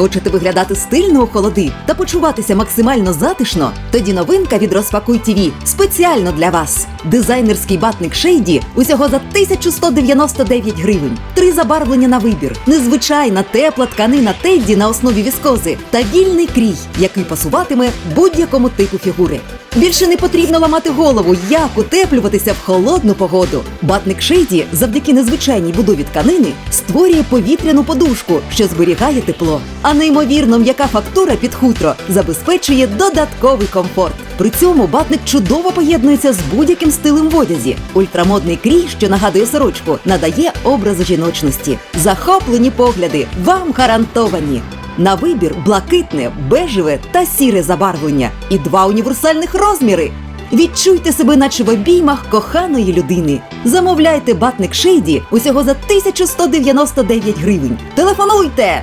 Хочете виглядати стильно у холоди та почуватися максимально затишно? Тоді новинка від Розпакуй ТІВІ спеціально для вас. Дизайнерський батник Шейді усього за 1199 гривень. Три забарвлення на вибір. Незвичайна тепла тканина Тедді на основі віскози та вільний крій, який пасуватиме будь-якому типу фігури. Більше не потрібно ламати голову, як утеплюватися в холодну погоду. Батник Шейді завдяки незвичайній будові тканини створює повітряну подушку, що зберігає тепло. А неймовірно м'яка фактура під хутро забезпечує додатковий комфорт. При цьому батник чудово поєднується з будь-яким стилем в одязі. Ультрамодний крій, що нагадує сорочку, надає образу жіночності. Захоплені погляди вам гарантовані. На вибір блакитне, бежеве та сіре забарвлення і два універсальних розміри. Відчуйте себе, наче в обіймах коханої людини. Замовляйте батник Шейді усього за 1199 гривень. Телефонуйте!